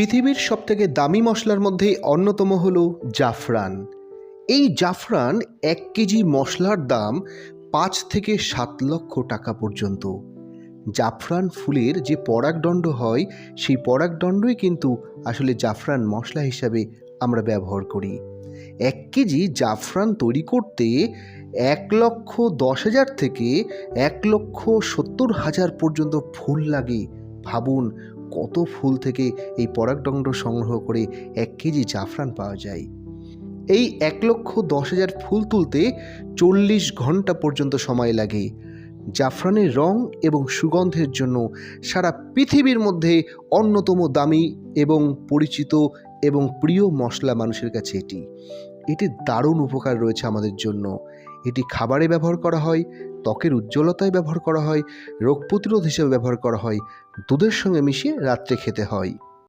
পৃথিবীর সবথেকে দামি মশলার মধ্যে অন্যতম হল জাফরান। এই জাফরান এক কেজি মশলার দাম পাঁচ থেকে সাত লক্ষ টাকা পর্যন্ত। জাফরান ফুলের যে পরাগদণ্ড হয়, সেই পরাগদণ্ডই কিন্তু আসলে জাফরান মশলা হিসাবে আমরা ব্যবহার করি। এক কেজি জাফরান তৈরি করতে এক লক্ষ দশ হাজার থেকে এক লক্ষ সত্তর হাজার পর্যন্ত ফুল লাগে ভাবুন কত ফুল থেকে এই পরাগদণ্ড সংগ্রহ করে এক কেজি জাফরান পাওয়া যায়। এই এক লক্ষ দশ হাজার ফুল তুলতে চল্লিশ ঘণ্টা পর্যন্ত সময় লাগে। জাফরানের রং এবং সুগন্ধের জন্য সারা পৃথিবীর মধ্যে অন্যতম দামি এবং পরিচিত এবং প্রিয় মশলা মানুষের কাছে এটি। এটির দারুণ উপকার রয়েছে আমাদের জন্য। এটি খাবারে ব্যবহার করা হয় ত্বকের উজ্জ্বলতায় ব্যবহার করা হয়, রোগ প্রতিরোধ হিসেবে ব্যবহার করা হয়, দুধের সঙ্গে মিশিয়ে রাত্রে খেতে হয়।